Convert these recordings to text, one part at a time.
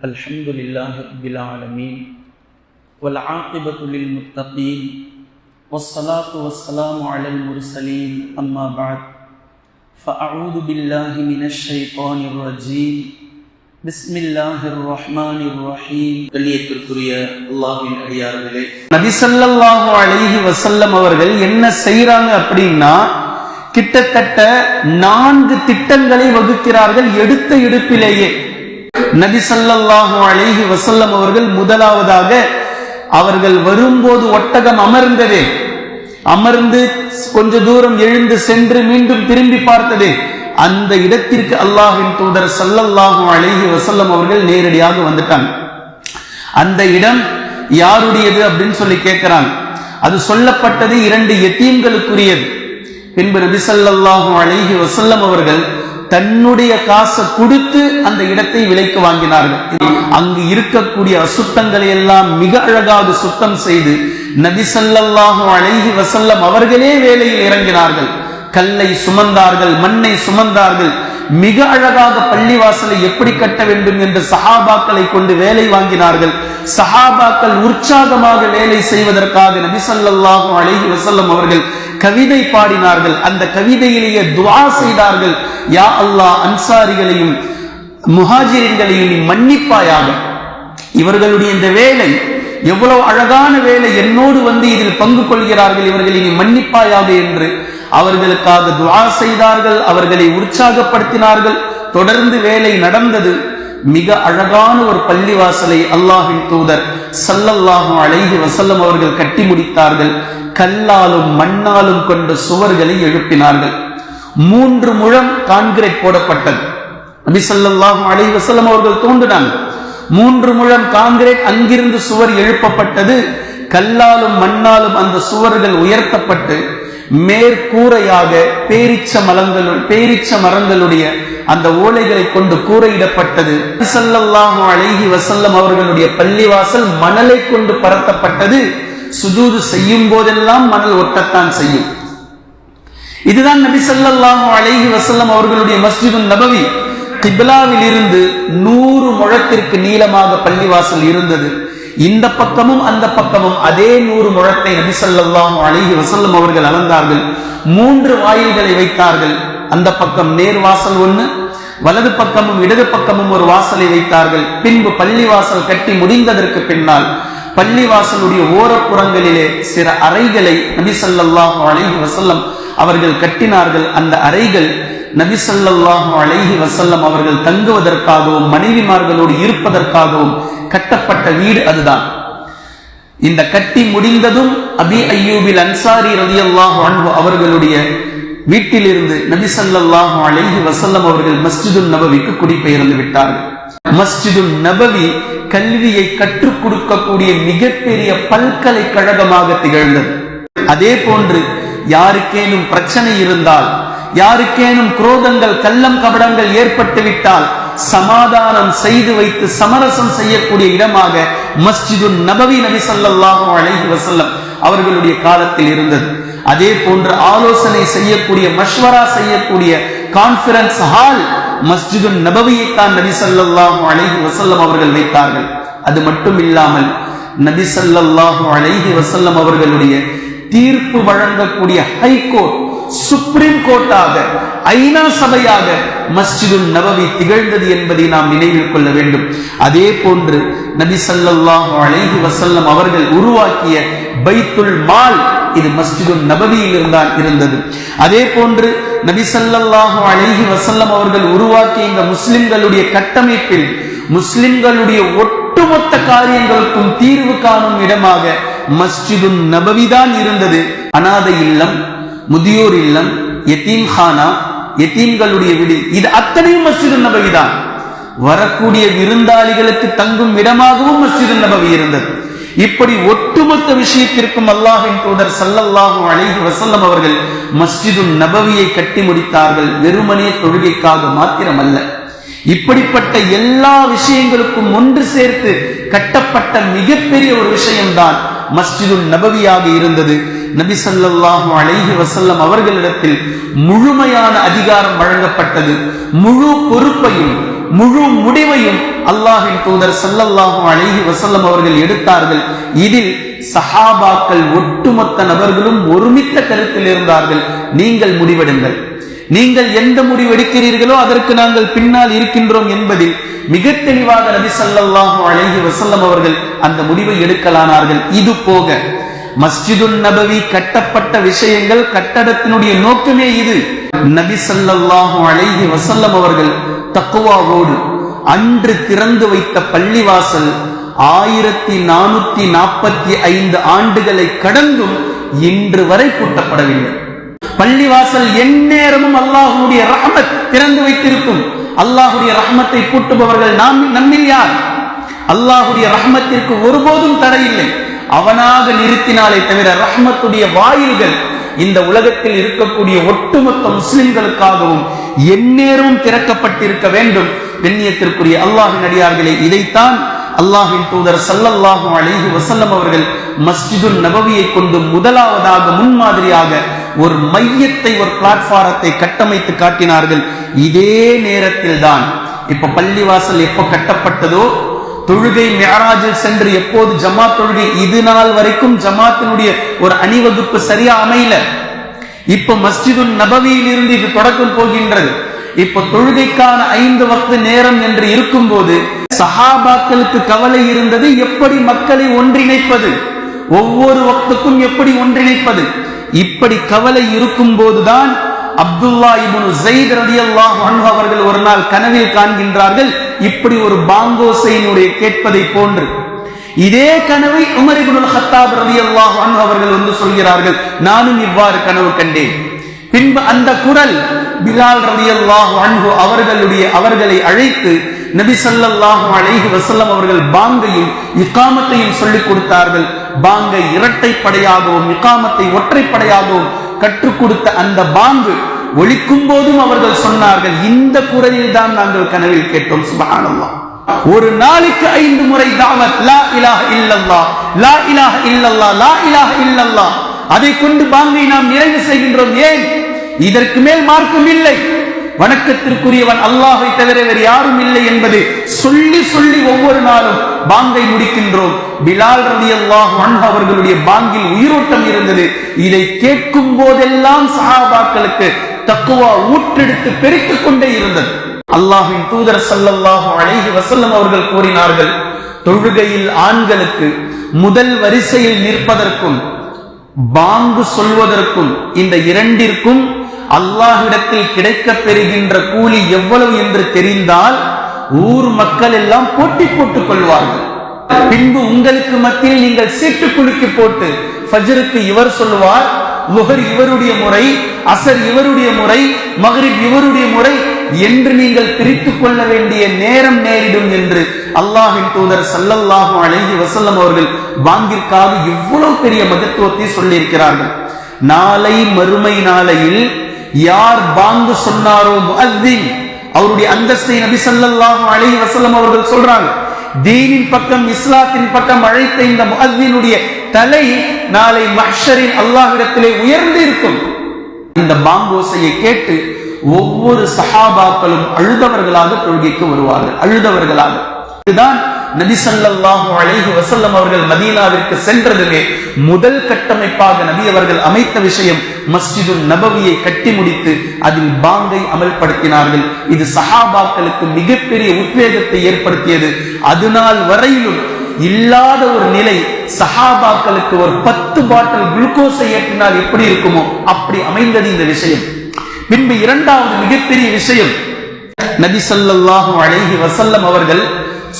الحمد لله رب العالمين والعاقبة للمتقين والصلاة والسلام على المرسلين أما بعد فأعوذ بالله من الشيطان الرجيم بسم الله الرحمن الرحيم கண்ணியத்திற்குரிய அல்லாஹ்வின் அடியார்களே நபி ஸல்லல்லாஹு அலைஹி வஸல்லம் அவர்கள் என்ன செய்றாங்க அப்படின்னா கிட்டத்தட்ட நான்கு திட்டங்களை வகுக்கிறார்கள் எடுத்த எடுப்பிலேயே நபி சல்லாஹு அழகி வசல்லம் அவர்கள் முதலாவதாக அவர்கள் வரும்போது ஒட்டகம் அமர்ந்ததே. அமர்ந்து கொஞ்ச தூரம் எழுந்து சென்று மீண்டும் திரும்பி பார்த்ததே. அந்த இடத்திற்கு அல்லாஹின் தூதர் சல்லல்லாஹு அழகி வசல்லம் அவர்கள் நேரடியாக வந்துட்டாங்க. அந்த இடம் யாருடையது அப்படின்னு சொல்லி கேட்கிறாங்க. அது சொல்லப்பட்டது இரண்டு எத்தீம்களுக்குரியது. பின்பு நபி அழகி வசல்லம் அவர்கள் தன்னுடைய காசை கொடுத்து அந்த இடத்தை விலைக்கு வாங்கினார்கள். அங்கு இருக்கக்கூடிய அசுத்தங்களை எல்லாம் மிக அழகாக சுத்தம் செய்து நபி ஸல்லல்லாஹு அழகி வசல்லம் அவர்களே வேலையில் இறங்கினார்கள். கல்லை சுமந்தார்கள் மண்ணை சுமந்தார்கள். மிக அழகாக பள்ளிவாசலை எப்படி கட்ட வேண்டும் என்று சஹாபாக்களை கொண்டு வேலை வாங்கினார்கள். சஹாபாக்கள் உற்சாகமாக வேலை செய்வதற்காக நபி அழகி வசல்லம் அவர்கள் கவிதை பாடினார்கள். அந்த கவிதையிலேயே துவா செய்தார்கள். யா அல்லாஹ் அன்சாரிகளையும் முஹாஜிரின்களையும் நீ மன்னிப்பாயாக. இவர்களுடைய இந்த வேலை எவ்வளவு அழகான வேலை. என்னோடு வந்து இதில் பங்கு கொள்கிறார்கள். இவர்களை நீ மன்னிப்பாயாக என்று அவர்களுக்காக துவா செய்தார்கள் அவர்களை உற்சாகப்படுத்தினார்கள். தொடர்ந்து வேலை நடந்தது. மிக அழகான ஒரு பள்ளிவாசலை அல்லாஹின் தூதர் சல்லல்லாஹும் அழகி வசல்லம் அவர்கள் கட்டி முடித்தார்கள். கல்லாலும் மண்ணாலும் கொண்ட சுவர்களை எழுப்பினார்கள். மூன்று முழம் கான்கிரீட் போடப்பட்டது. நபி ஸல்லல்லாஹு அலைஹி வசல்லம் அவர்கள் தோன்றினாங்க. மூன்று முழம் கான்கிரீட் அங்கிருந்து சுவர் எழுப்பப்பட்டது. கல்லாலும் மண்ணாலும் அந்த சுவர்கள் உயர்த்தப்பட்டு மேற்கூரையாக பேரிச்ச மலங்கள் பேரிச்ச மரங்களுடைய அந்த ஓலைகளை கொண்டு கூரையிடப்பட்டது. ஸல்லல்லாஹு அழகி வசல்லம் அவர்களுடைய பள்ளிவாசல் மணலை கொண்டு பரத்தப்பட்டது. சுஜூது செய்யும் போதெல்லாம் மணல் ஒட்டத்தான் செய்யும். இதுதான் நபி சல்லாஹு அழகி வசல்லம் அவர்களுடைய மஸ்ஜிது நபவி கிப்லாவில் இருந்து நூறு முழத்திற்கு நீளமாக பள்ளிவாசல் இருந்தது. இந்த பக்கமும் அந்த பக்கமும் அதே நூறு முழத்தை நபி ஸல்லல்லாஹு வசல்லம் அவர்கள் அளந்தார்கள். மூன்று வாயில்களை வைத்தார்கள். அந்த பக்கம் நேர் வாசல் ஒன்று வலது பக்கமும் இடது பக்கமும் ஒரு வாசலை வைத்தார்கள். பின்பு பள்ளி வாசல் கட்டி முடிந்ததற்கு பின்னால் பள்ளி வாசலுடைய ஓரப்புறங்களிலே சில அறைகளை நபி ஸல்லல்லாஹு வசல்லம் அவர்கள் கட்டினார்கள். அந்த அறைகள் நபிசல்லாஹு அலைஹி வசல்லம் அவர்கள் தங்குவதற்காகவும் மனைவிமார்களோடு இருப்பதற்காகவும் கட்டப்பட்ட வீடு அதுதான். இந்த கட்டி முடிந்ததும் அபி ஐயூபில் அன்சாரி ரலியல்லாஹு அன்ஹு அவர்களுடைய வீட்டிலிருந்து நபிசல்லாஹு அலைஹி வசல்லம் அவர்கள் மஸ்ஜிதுன் நபவிக்கு குடிபெயர்ந்து விட்டார்கள். மஸ்ஜிதுன் நபவி கல்வியை கற்றுக் கொடுக்கக்கூடிய மிகப்பெரிய பல்கலைக்கழகமாக திகழ்ந்தது. அதே போன்று யாருக்கேனும் பிரச்சனை இருந்தால் யாருக்கேனும் குரோதங்கள் கள்ளம் கபடங்கள் ஏற்பட்டுவிட்டால் சமாதானம் செய்து வைத்து சமரசம் செய்யக்கூடிய இடமாக மஸ்ஜிது நபவி நபி ஸல்லல்லாஹு அழகி வசல்லம் அவர்களுடைய காலத்தில் இருந்தது. அதே போன்று ஆலோசனை செய்யக்கூடிய மஷ்வரா செய்யக்கூடிய கான்பரன்ஸ் ஹால் மஸ்ஜிது நபவியை தான் நபி ஸல்லல்லாஹு அழகி வசல்லம் அவர்கள் வைத்தார்கள். அது மட்டும் இல்லாமல் நபி சல்லாஹு அலைஹி வசல்லம் அவர்களுடைய தீர்ப்பு வழங்கக்கூடிய ஹைகோர்ட் சுப்ரீம் கோர்ட்டாக ஐநா சபையாக மஸ்ஜிது நபவி திகழ்ந்தது என்பதை நாம் நினைவில் கொள்ள வேண்டும். அதே போன்று நபி சல்லாஹ் அலைஹி வசல்லம் அவர்கள் உருவாக்கிய பைத்துல் மால் இது மஸ்ஜிது நபவியில் இருந்தால் இருந்தது. அதே போன்று நபி சல்லாஹு அலைஹி வசல்லம் அவர்கள் உருவாக்கிய இந்த முஸ்லிம்களுடைய கட்டமைப்பில் முஸ்லிம்களுடைய ஒட்டுமொத்த காரியங்களுக்கும் தீர்வு காணும் இடமாக மஸ்ஜிது நபவிதான் இருந்தது. அனாதை இல்லம் முதியோர் இல்லம் எத்தீம் ஹானா எத்தீம்களுடைய வீடு. இது அத்தனையும் மஸ்ஜிது நபவி தான். வரக்கூடிய விருந்தாளிகளுக்கு தங்கும் இடமாகவும் மஸ்ஜிது நபவி இருந்தது. இப்படி ஒட்டுமொத்த விஷயத்திற்கும் அல்லாஹின் தூதர் சல்லல்லாஹு அலைஹி வசல்லம் அவர்கள் மஸ்ஜிது நபவியை கட்டி முடித்தார்கள். வெறுமனே தொழுகைக்காக மாத்திரமல்ல. இப்படிப்பட்ட எல்லா விஷயங்களுக்கும் ஒன்று சேர்த்து கட்டப்பட்ட மிகப்பெரிய ஒரு விஷயம்தான் மஸ்ஜிது நபவியாக இருந்தது. நபி ஸல்லல்லாஹு அலைஹி வசல்லம் அவர்களிடத்தில் முழுமையான அதிகாரம் வழங்கப்பட்டது. முழு பொறுப்பையும் முழு முடிவையும் அல்லாஹின் தூதர் சல்லல்லாஹும் அலைஹி வசல்லம் அவர்கள் எடுத்தார்கள். இதில் சஹாபாக்கள் ஒட்டுமொத்த நபர்களும் ஒருமித்த கருத்தில் இருந்தார்கள். நீங்கள் முடிவெடுங்கள். நீங்கள் எந்த முடிவு எடுக்கிறீர்களோ அதற்கு நாங்கள் பின்னால் இருக்கின்றோம் என்பதில் மிக தெளிவாக நபி சல்லாஹூ அழகி வசல்லம் அவர்கள் அந்த முடிவை எடுக்கலானார்கள். இது போக மஸ்ஜிதுன் நபவி கட்டப்பட்ட விஷயங்கள் கட்டடத்தினுடைய நோக்கமே இது. நபி சல்லாஹு அழகி வசல்லம் அவர்கள் தக்குவாவோடு அன்று திறந்து வைத்த பள்ளிவாசல் ஆயிரத்தி நானூத்தி நாற்பத்தி ஐந்து ஆண்டுகளை கடந்தும் இன்று வரை கூட்டப்படவில்லை பள்ளிவாசல் எந்நேரமும் அல்லாஹுடைய ரஹமத் திறந்து வைத்திருக்கும். அல்லாஹுடைய ரஹமத்தை கூட்டுபவர்கள் நாம் நம்மில் யார்? அல்லாஹுடைய ரஹமத்திற்கு ஒருபோதும் தடையில்லை அவனாக நிறுத்தினாலே தவிர ரஹ்மத்துடைய வாயில்கள் இந்த உலகத்தில் இருக்கக்கூடிய ஒட்டுமொத்த முஸ்லிம்களுக்காகவும் எந்நேரமும் திறக்கப்பட்டிருக்க வேண்டும். பெண்ணியத்திற்குரிய அல்லாஹின் அடியார்களே இதைத்தான் அல்லாஹின் தூதர் ஸல்லல்லாஹு அழகி வசல்லம் அவர்கள் மஸ்ஜிதுன் நபவியை கொண்டு முதலாவதாக முன்மாதிரியாக ஒரு மையத்தை ஒரு பிளாட்ஃபாரத்தை கட்டமைத்து காட்டினார்கள். இதே நேரத்தில் தான் இப்ப பள்ளிவாசல் எப்போ கட்டப்பட்டதோ தொழுகை மேராஜில் சென்று எப்போது ஜமாத் தொழுகை? இது நாள் வரைக்கும் ஜமாத்தினுடைய ஒரு அணிவகுப்பு சரியா அமையல. இப்ப மஸ்ஜிதுன் நபவியில் இருந்து இது தொடக்கம் போகின்றது. இப்ப தொழுகைக்கான ஐந்து வக்து நேரம் என்று இருக்கும் போது சஹாபாக்களுக்கு கவலை இருந்தது எப்படி மக்களை ஒன்றிணைப்பது? ஒவ்வொரு வக்துக்கும் எப்படி ஒன்றிணைப்பது? இப்படி கவலை இருக்கும் போதுதான் அப்துல்லா இபுன் ஜெயித் ரதி அல்லாஹ் அவர்கள் ஒரு நாள் கனவில் காண்கின்றார்கள் இப்படி ஒரு பாங்கோசையினுடைய கேட்பதை போன்று இதே கனவை உமர் ஹத்தாப் ரலியல்லாஹு அல்லாஹ் அவர்கள் வந்து சொல்கிறார்கள். நானும் இவ்வாறு கனவு கண்டேன். பின்பு அந்த குரல் பிலால் ரதி அல்லாஹ் அன்பு அவர்களுடைய அவர்களை அழைத்து நபி சல்லாஹு அலைஹி வசல்லம் அவர்கள் பாங்கையும் இக்காமத்தையும் சொல்லிக் கொடுத்தார்கள். பாங்கை இரட்டைப்படையாகவும் இக்காமத்தை ஒற்றைப்படையாகவும் கற்றுக் கொடுத்த அந்த பாங்கு ஒழிக்கும் போதும் அவர்கள் சொன்னார்கள் இந்த குரலில் தான் நாங்கள் கனவில் கேட்டோம் சுபஹானல்லாஹ் ஒரு நாளுக்கு ஐந்து முறை தாவத் லா இலாஹ இல்லல்லா லா இலாஹ இல்லல்லாஹ் லா இலாஹ இல்லல்லா. அதை கொண்டு பாங்கை நாம் நிறைவு செய்கின்றோம் ஏன்? இதற்கு மேல் மார்க்கம் இல்லை. வணக்கத்திற்குரியவன் அல்லாஹை தவிர வேறு யாரும் இல்லை என்பது சொல்லி சொல்லி ஒவ்வொரு நாளும் பாங்கை முடிக்கின்றோம். பிலால் ரதி அல்லாஹ் அவர்களுடைய பாங்கில் உயிரோட்டம் இருந்தது. இதை கேட்கும் போதெல்லாம் சஹாபாக்களுக்கு தக்குவா ஊற்றெடுத்து பெருக்கிக் கொண்டே இருந்தது. அல்லாஹின் தூதர் ஸல்லல்லாஹு அழகி வசல்லம் அவர்கள் கூறினார்கள் தொழுகையில் ஆண்களுக்கு முதல் வரிசையில் நிற்பதற்கும் பாங்கு சொல்வதற்கும் இந்த இரண்டிற்கும் அல்லாஹிடத்தில் கிடைக்க பெறுகின்ற கூலி எவ்வளவு என்று தெரிந்தால் ஊர் மக்கள் எல்லாம் போட்டி போட்டுக் கொள்வார்கள். பின்பு உங்களுக்கு மத்தியில் நீங்கள் சீட்டு குலுக்கி போட்டு ஃபஜருக்கு இவர் சொல்லுவார் லுஹர் இவருடைய முறை அசர் இவருடைய முறை மகரிப் இவருடைய முறை என்று நீங்கள் பிரித்துக் கொள்ள வேண்டிய நேரம் நேரிடும் என்று அல்லாஹின் தூதர் சல்லல்லாஹு அழகி வசல்லம் அவர்கள் வாங்கிற்காக இவ்வளவு பெரிய மகத்துவத்தை சொல்லியிருக்கிறார்கள். நாளை மறுமை நாளையில் யார் பாங்கு சொன்னாரோ முஅத்தின் அவருடைய அந்தஸ்தை நபி சல்லல்லாஹு அழகி வசல்லம் அவர்கள் சொல்றாங்க. தீனின் பக்கம் இஸ்லாத்தின் பக்கம் அழைத்த இந்த முஅத்தினுடைய தலை நாளை மஹ்ஷரின் அல்லாஹிடத்திலே உயர்ந்து இருக்கும் இந்த பாங்கோசையை கேட்டு ஒவ்வொரு சஹாபாக்களும் அழுதவர்களாக தொழுகைக்கு வருவார்கள். அழுதவர்களாக. இதுதான் நபி ஸல்லல்லாஹு அலைஹி வசல்லம் அவர்கள் மதீனாவிற்கு சென்றதுமே முதல் கட்டமைப்பாக நபி அவர்கள் அமைத்த விஷயம் மஸ்ஜிது நபவியை கட்டி முடித்து அதில் பாங்கை அமல்படுத்தினார்கள். இது சஹாபாக்களுக்கு மிகப்பெரிய உத்வேகத்தை ஏற்படுத்தியது. அதனால் வரையிலும் இல்லாத ஒரு நிலை சஹாபாக்களுக்கு ஒரு பத்து பாட்டில் குளுக்கோஸை ஏற்றினால் எப்படி இருக்குமோ அப்படி அமைந்தது இந்த விஷயம். பின்பு இரண்டாவது மிகப்பெரிய விஷயம் நபி சொல்லாஹும் அழகி வசல்லம் அவர்கள்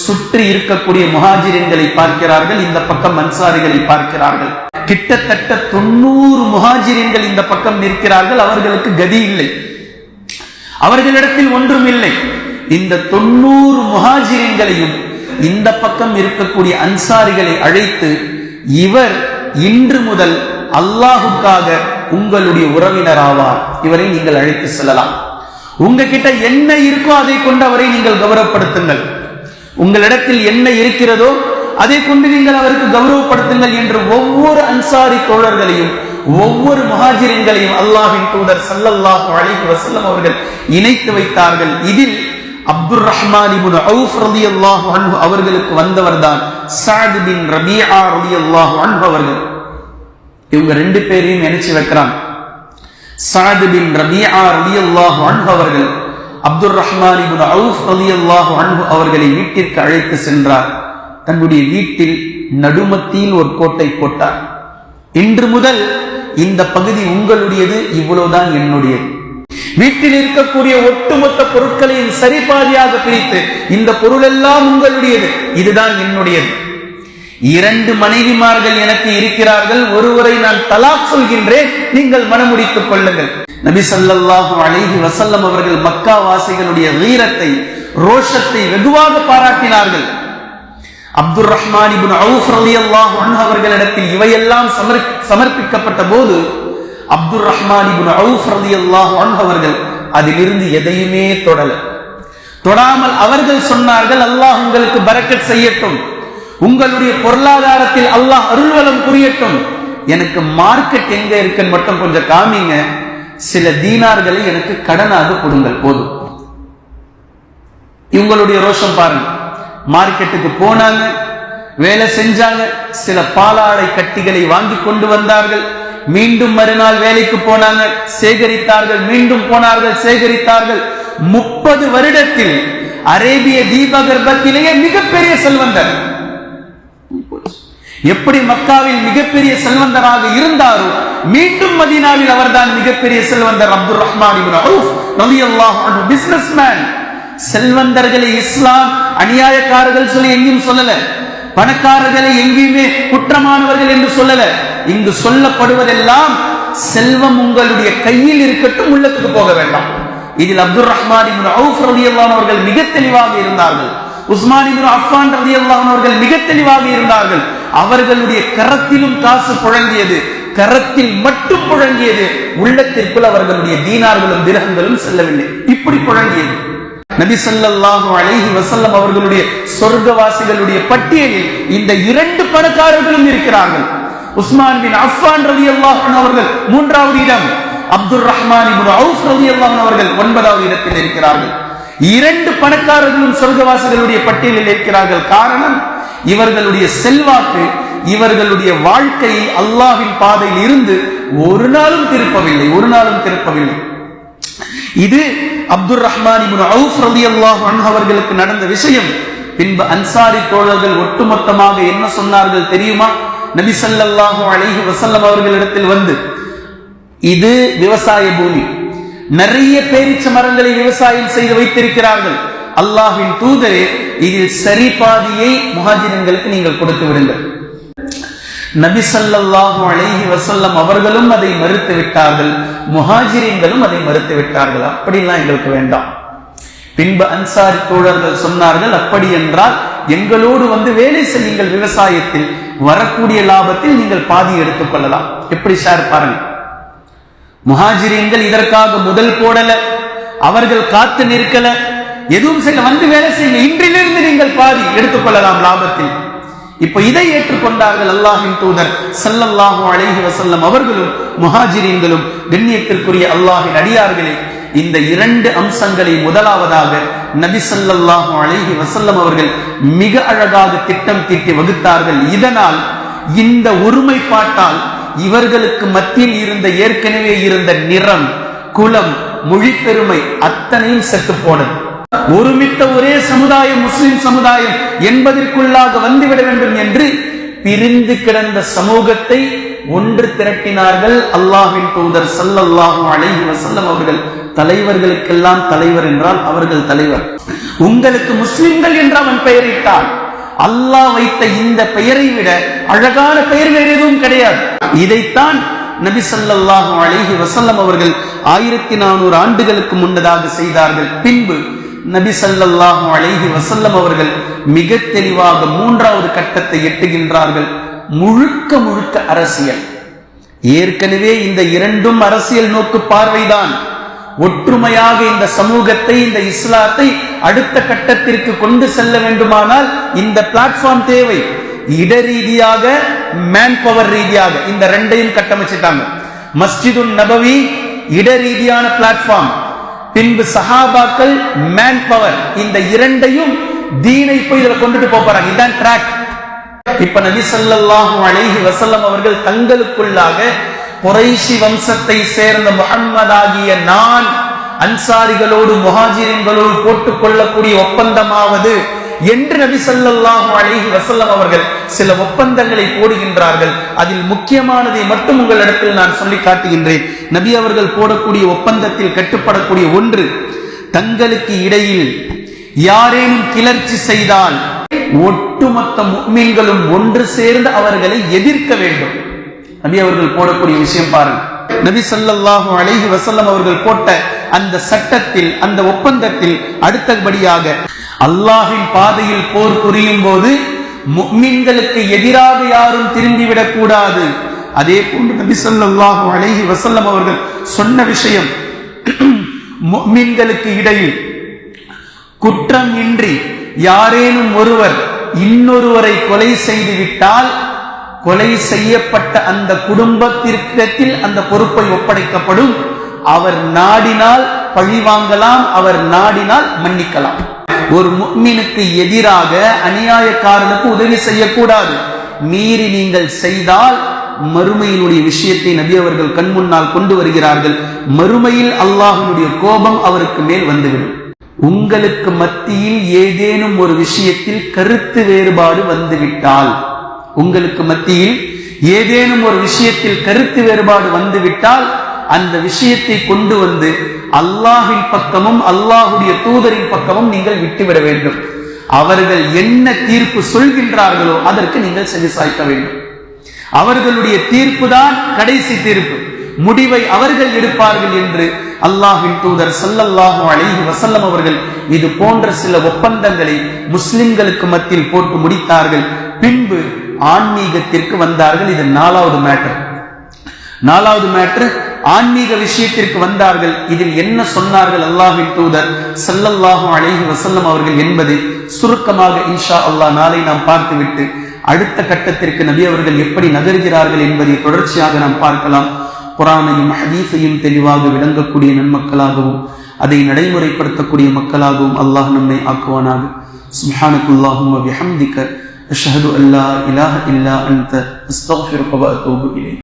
சுற்றி இருக்கக்கூடிய முஹாஜிரின்களை பார்க்கிறார்கள் இந்த பக்கம் அன்சாரிகளை பார்க்கிறார்கள். கிட்டத்தட்ட தொண்ணூறு முஹாஜிரின்கள் இந்த பக்கம் நிற்கிறார்கள் அவர்களுக்கு கதி இல்லை. அவர்களிடத்தில் ஒன்றும் இல்லை. இந்த தொண்ணூறு முஹாஜிரின்களையும் இந்த பக்கம் இருக்கக்கூடிய அன்சாரிகளை அழைத்து இவர் இன்று முதல் அல்லாஹுக்காக உங்களுடைய உறவினர் ஆவார். இவரை நீங்கள் அழைத்து செல்லலாம். உங்ககிட்ட என்ன இருக்கோ அதை கொண்டு அவரை நீங்கள் கௌரவப்படுத்துங்கள். உங்களிடத்தில் என்ன இருக்கிறதோ அதை கொண்டு நீங்கள் அவருக்கு கௌரவப்படுத்துங்கள் என்று ஒவ்வொரு அன்சாரி தோழர்களையும் ஒவ்வொரு முஹாஜிரின்களையும் அல்லாஹின் தூதர் சல்லல்லாஹு அலைஹி வசல்லம் அவர்கள் இணைத்து வைத்தார்கள். இதில் அப்துல் ரஹ்மான் இப்னு அவுஃப் அல்லாஹ் அன்ஹு அவர்களுக்கு வந்தவர்தான் சாத் பின் ரபியா ரலியல்லாஹு அன்ஹு அவர்கள். இவங்க ரெண்டு பேரையும் நினைச்சு வைக்கிறான் சாத் பின் ரபியா அல்லாஹ் அன்ஹு அவர்கள் அப்துல் ரஹ்மான் இப்னு அவுஃப் அல்லாஹ் அன்பு அவர்களை வீட்டிற்கு அழைத்து சென்றார். தன்னுடைய வீட்டில் நடுமத்தியில் ஒரு கோட்டை போட்டார். இன்று முதல் இந்த பகுதி உங்களுடையது இவ்வளவுதான் என்னுடையது. வீட்டில் இருக்கக்கூடிய ஒட்டுமொத்த பொருட்களையும் சரிபாதியாக பிரித்து இந்த பொருள் எல்லாம் உங்களுடையது. இதுதான் என்னுடையது. இரண்டு மனைவிமார்கள் எனக்கு இருக்கிறார்கள். ஒருவரை நான் தலாக் சொல்கின்றேன். நீங்கள் மனமுடித்துக் கொள்ளுங்கள். நபி ஸல்லல்லாஹு அழகி வசல்லம் அவர்கள் மக்கா வாசிகளுடைய வீரத்தை ரோஷத்தை வெகுவாக பாராட்டினார்கள். அப்துர் ரஹ்மான் இப்னு அவுஃப் ரலியல்லாஹு அவர்களிடத்தில் இவையெல்லாம் சமர்ப்பிக்கப்பட்ட போது அப்துல் ரஹ்மான் அவர்கள் அதிலிருந்து எதையுமே தொடல. தொடாமல் அவர்கள் சொன்னார்கள் அல்லாஹ் உங்களுக்கு பரக்கட் செய்யட்டும். உங்களுடைய பொருளாதாரத்தில் அல்லாஹ் அருள்வலம் புரியட்டும். எனக்கு மார்க்கெட் எங்க இருக்குன்னு மட்டும் கொஞ்சம் காமிங்க. சில தீனார்களை எனக்கு கடனாக கொடுங்கள் போதும். இவங்களுடைய ரோஷம் பாருங்க. மார்க்கெட்டுக்கு போனாங்க வேலை செஞ்சாங்க சில பாலாடை கட்டிகளை வாங்கி கொண்டு வந்தார்கள். மீண்டும் மறுநாள் வேலைக்கு போனாங்க. சேகரித்தார்கள். மீண்டும் போனார்கள். சேகரித்தார்கள். முப்பது வருடத்தில் அரேபிய தீபகற்பத்திலேயே மிகப்பெரிய செல்வந்தர். எப்படி மக்காவில் மிகப்பெரிய செல்வந்தராக இருந்தாரோ மீண்டும் மதீனாவில் அவர்தான் மிகப்பெரிய செல்வந்தர் அப்துல் ரஹ்மான் இப்னு அவுஃப் செல்வந்தர்களை இஸ்லாம் அநியாயக்காரர்கள் சொல்லி எங்கேயும் சொல்லல. பணக்காரர்களை எங்கேயுமே குற்றமானவர்கள் என்று சொல்லல. இங்கு சொல்லப்படுவதெல்லாம் செல்வம் உங்களுடைய கையில் இருக்கட்டும் உள்ளத்துக்கு போக வேண்டாம். இதில் அப்துல் ரஹ்மான் அவர்கள் மிக தெளிவாக இருந்தார்கள். உஸ்மான் அஃபான் ரவி அவர்கள் மிக தெளிவாக இருந்தார்கள். அவர்களுடைய கரத்திலும் காசு புழங்கியது. கரத்தில் மட்டும் புழங்கியது. உள்ளத்திற்குள் அவர்களுடைய தீனார்களும் திரகங்களும் செல்லவில்லை. இப்படி புழங்கியது. நபி ஸல்லல்லாஹு அலைஹி வசல்லம் அவர்களுடைய சொர்க்கவாசிகளுடைய பட்டியலில் இந்த இரண்டு பணக்காரர்களும் இருக்கிறார்கள். உஸ்மான் பின் அஃபான் ரலியல்லாஹு அல்லாஹன் அவர்கள் மூன்றாவது இடம். அப்துல் ரஹ்மான் இப்னு அவுஃப் ரலியல்லாஹு அவர்கள் ஒன்பதாவது இடத்தில் இருக்கிறார்கள். இரண்டு பணக்காரர்களும் சொர்க்கவாசிகளுடைய பட்டியலில் இருக்கிறார்கள். காரணம் இவர்களுடைய செல்வாக்கு இவர்களுடைய வாழ்க்கையை அல்லாஹின் பாதையில் இருந்து ஒரு நாளும் திருப்பவில்லை ஒரு நாளும் திருப்பவில்லை. இது அப்துல் ரஹ்மான் இப்னு அவுஃப் ரலியல்லாஹு அவர்களுக்கு நடந்த விஷயம். பின்பு அன்சாரி தோழர்கள் ஒட்டுமொத்தமாக என்ன சொன்னார்கள் தெரியுமா? நபி சல்லாஹூ அலைஹி வசல்லம் அவர்களிடத்தில் வந்து இது விவசாய பூமி. நிறைய பேரிச்ச மரங்களை விவசாயம் செய்து வைத்திருக்கிறார்கள். அல்லாஹின் தூதரே இதில் சரி பாதியை முஹாஜிரங்களுக்கு நீங்கள் கொடுத்து விடுங்கள். நபி சல்லாஹூ அலைஹி வசல்லம் அவர்களும் அதை மறுத்து விட்டார்கள். முஹாஜிரின்களும் அதை மறுத்து விட்டார்கள். அப்படிலாம் எங்களுக்கு வேண்டாம். பின்பு அன்சாரி தோழர்கள் சொன்னார்கள் அப்படி என்றால் எங்களோடு வந்து வேலை செய்யுங்கள் விவசாயத்தில். வரக்கூடிய லாபத்தில் நீங்கள் பாதி எடுத்துக் கொள்ளலாம். எப்படி சார் பாருங்க. முஹாஜிரீன்கள் இதற்காக முதல் போடல. அவர்கள் காத்து நிற்கல. எதுவும் செய்யல. வந்து வேலை செய்யுங்க இன்றிலிருந்து நீங்கள் பாதி எடுத்துக்கொள்ளலாம் லாபத்தில். இப்ப இதை ஏற்றுக்கொண்டார்கள் அல்லாஹின் தூதர் சல்லல்லாஹு அலைஹி வசல்லம் அவர்களும் முஹாஜிரீன்களும் கண்ணியத்திற்குரிய அல்லாஹின் அடியார்களே இந்த இரண்டு அம்சங்களை முதலாவதாக நபி ஸல்லல்லாஹு அலைஹி வசல்லம் அவர்கள் மிக அழகாக திட்டம் தீட்டி வகுத்தார்கள். இதனால் இந்த ஒருமைப்பாட்டால் இவர்களுக்கு மத்தியில் இருந்த ஏற்கனவே இருந்த நிறம் குலம் மொழி பெருமை அத்தனையும் செத்து போனது. ஒருமித்த ஒரே சமுதாயம் முஸ்லிம் சமுதாயம் என்பதற்குள்ளாக வந்துவிட வேண்டும் என்று பிரிந்து கிடந்த சமூகத்தை ஒன்று திரட்டினார்கள் அல்லாஹின் தூதர் ஸல்லல்லாஹு அலைஹி வசல்லம் அவர்கள். தலைவர்களுக்கெல்லாம் தலைவர் என்றால் அவர்கள் தலைவர். உங்களுக்கு முஸ்லிம்கள் என்று அவன் பெயரிட்டான். அல்லாஹ் வைத்த இந்த பெயரை விட அழகான பெயர் வேறு எதுவும் கிடையாது. இதைத்தான் நபி ஸல்லல்லாஹு அலைஹி வசல்லம் அவர்கள் ஆயிரத்தி நானூறு ஆண்டுகளுக்கு முன்னதாக செய்தார்கள். பின்பு நபி ஸல்லல்லாஹு அலைஹி வசல்லம் அவர்கள் மிக தெளிவாக மூன்றாவது கட்டத்தை எட்டுகின்றார்கள். முழுக்க முழுக்க அரசியல். ஏற்கனவே இந்த இரண்டும் அரசியல் நோக்கு பார்வைதான். ஒற்றுமையாக இந்த சமூகத்தை இந்த இஸ்லாத்தை அடுத்த கட்டத்திற்கு கொண்டு செல்ல வேண்டுமானால் இந்த பிளாட்ஃபார்ம் தேவை. இட ரீதியாக மேன் பவர் ரீதியாக இந்த ரெண்டையும் கட்டமைச்சிட்டாங்க. மஸ்ஜிதுன் நபவி இட ரீதியான பிளாட்ஃபார்ம் பின்பு சஹாபாக்கள் மேன் பவர் இந்த இரண்டையும் தீனை போய் இதில் கொண்டுட்டு போறாங்க. இதுதான் ட்ராக் இப்ப நபி ஸல்லல்லாஹு அலைஹி வசல்லம் அவர்கள் தங்களுக்குள்ளாக குறைஷி வம்சத்தை சேர்ந்த முகம்மதாகிய நான் அன்சாரிகளோடு முஹாஜிரின்களோடு போட்டுக் கொள்ளக்கூடிய ஒப்பந்தமாவது என்று நபி ஸல்லல்லாஹு அழகி வசல்லம் அவர்கள் சில ஒப்பந்தங்களை போடுகின்றார்கள். அதில் முக்கியமானதை மட்டும் உங்களிடத்தில் நான் சொல்லி காட்டுகின்றேன். நபி அவர்கள் போடக்கூடிய ஒப்பந்தத்தில் கட்டுப்படக்கூடிய ஒன்று தங்களுக்கு இடையில் யாரேனும் கிளர்ச்சி செய்தால் ஒட்டுமொத்த மீன்களும் ஒன்று சேர்ந்து அவர்களை எதிர்க்க வேண்டும். நபி அவர்கள் போடக்கூடிய விஷயம் பாருங்க. நபி ஸல்லல்லாஹு அழகி வசல்லம் அவர்கள் போட்ட அந்த சட்டத்தில் அந்த ஒப்பந்தத்தில் அடுத்தபடியாக அல்லாஹின் பாதையில் போர் புரியும் போது மீன்களுக்கு எதிராக யாரும் திரும்பிவிடக் கூடாது. அதே போன்று நபி சொல்லாஹு அழகி வசல்லம் அவர்கள் சொன்ன விஷயம் மீன்களுக்கு இடையில் குற்றம் இன்றி யாரேனும் ஒருவர் இன்னொருவரை கொலை செய்து விட்டால் கொலை செய்யப்பட்ட அந்த குடும்பத்திற்கிடத்தில் அந்த பொறுப்பை ஒப்படைக்கப்படும். அவர் நாடினால் பழி வாங்கலாம் அவர் நாடினால் மன்னிக்கலாம். ஒரு முக்மினுக்கு எதிராக அநியாயக்காரனுக்கு உதவி செய்யக்கூடாது. மீறி நீங்கள் செய்தால் மறுமையினுடைய விஷயத்தை நபி அவர்கள் கண் முன்னால் கொண்டு வருகிறார்கள். மறுமையில் அல்லாஹனுடைய கோபம் அவருக்கு மேல் வந்துவிடும். உங்களுக்கு மத்தியில் ஏதேனும் ஒரு விஷயத்தில் கருத்து வேறுபாடு வந்துவிட்டால் உங்களுக்கு மத்தியில் ஏதேனும் ஒரு விஷயத்தில் கருத்து வேறுபாடு வந்துவிட்டால் அந்த விஷயத்தை கொண்டு வந்து அல்லாஹின் பக்கமும் அல்லாஹுடைய தூதரின் பக்கமும் நீங்கள் விட்டுவிட வேண்டும். அவர்கள் என்ன தீர்ப்பு சொல்கின்றார்களோ அதற்கு நீங்கள் செவிசாய்க்க வேண்டும். அவர்களுடைய தீர்ப்பு தான் கடைசி தீர்ப்பு. முடிவை அவர்கள் எடுப்பார்கள் என்று அல்லாஹின் தூதர் சல்லல்லாஹு அலைஹி வசல்லம் அவர்கள் இது போன்ற சில ஒப்பந்தங்களை முஸ்லிம்களுக்கு மத்தியில் போட்டு முடித்தார்கள். பின்பு ஆன்மீகத்திற்கு வந்தார்கள். இது நாலாவது மேட்டர். நாலாவது மேட்டர் ஆன்மீக விஷயத்திற்கு வந்தார்கள். இதில் என்ன சொன்னார்கள் அல்லாஹின் தூதர் சல்லல்லாஹு அலைஹி வசல்லம் அவர்கள் என்பதை சுருக்கமாக இன்ஷா அல்லாஹ் நாளை நாம் பார்த்துவிட்டு அடுத்த கட்டத்திற்கு நபி அவர்கள் எப்படி நகர்கிறார்கள் என்பதை தொடர்ச்சியாக நாம் பார்க்கலாம். குரானையும் ஹதீஸையும் தெளிவாக விளங்கக்கூடிய நன்மக்களாகவும் அதை நடைமுறைப்படுத்தக்கூடிய மக்களாகவும் அல்லாஹ் நம்மை ஆக்குவானாக. சுப்ஹானகுல்லாஹும் வபிஹம்திக அஷ்ஹது அல்லா இலாஹ இல்லா அந்த அஸ்தக்ஃபிருக வ அத்தூபு